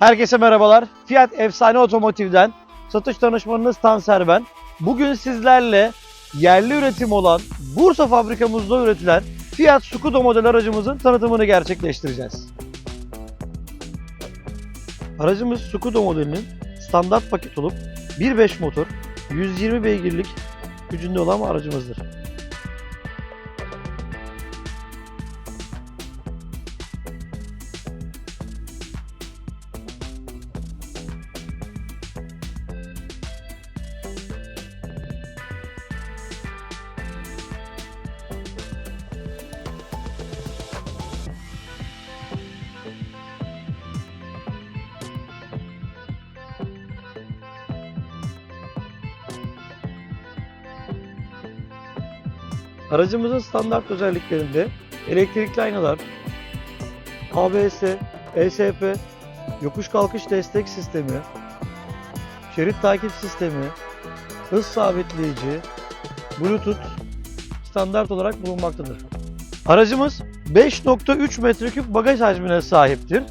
Herkese merhabalar. Fiyat Efsane Otomotiv'den satış danışmanınız Tanser ben. Bugün sizlerle yerli üretim olan Bursa fabrikamızda üretilen Fiat Scudo model aracımızın tanıtımını gerçekleştireceğiz. Aracımız Scudo modelinin standart paket olup 1.5 motor, 120 beygirlik gücünde olan aracımızdır. Aracımızın standart özelliklerinde elektrikli aynalar, ABS, ESP, yokuş kalkış destek sistemi, şerit takip sistemi, hız sabitleyici, Bluetooth standart olarak bulunmaktadır. Aracımız 5.3 metreküp bagaj hacmine sahiptir.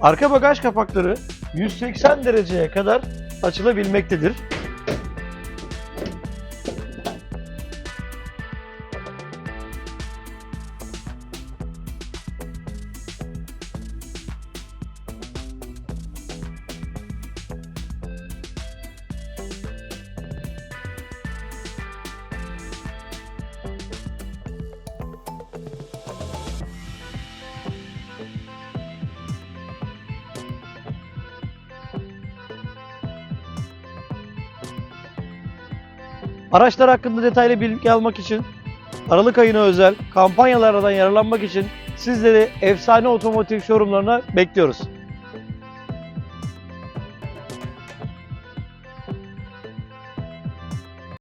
Arka bagaj kapakları 180 dereceye kadar açılabilmektedir. Araçlar hakkında detaylı bilgi almak için Aralık ayına özel kampanyalardan yararlanmak için sizleri efsane otomotiv showroomlarına bekliyoruz.